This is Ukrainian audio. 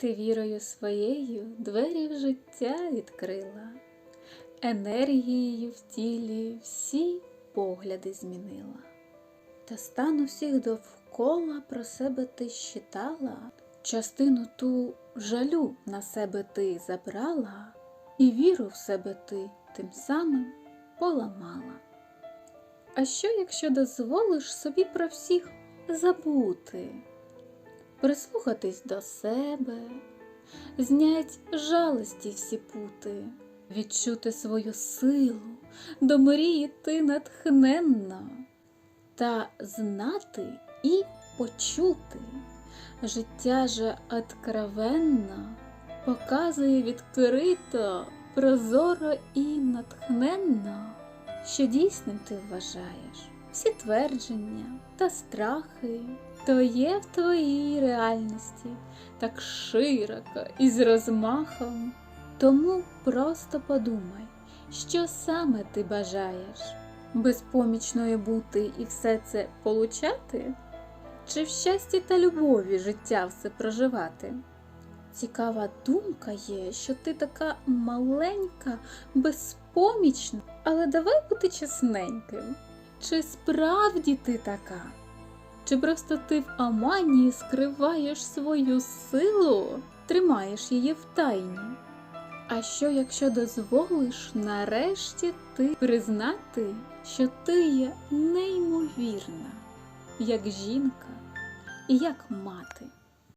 Ти вірою своєю двері в життя відкрила, енергією в тілі всі погляди змінила. Та стану всіх довкола про себе ти щитала, частину ту жалю на себе ти забрала, і віру в себе ти тим самим поламала. А що, якщо дозволиш собі про всіх забути? Прислухатись до себе, знять жалості всі пути, відчути свою силу, до мрії йти натхненно, та знати і почути. Життя же откровенно показує відкрито, прозоро і натхненно, що дійсним ти вважаєш всі твердження та страхи, то є в твоїй реальності так широко і з розмахом. Тому просто подумай, що саме ти бажаєш безпомічною бути і все це получати? Чи в щасті та любові життя все проживати? Цікава думка є, що ти така маленька, безпомічна, але давай бути чесненьким. Чи справді ти така? Чи просто ти в аманії скриваєш свою силу, тримаєш її в тайні? А що, якщо дозволиш нарешті ти признати, що ти є неймовірна, як жінка і як мати?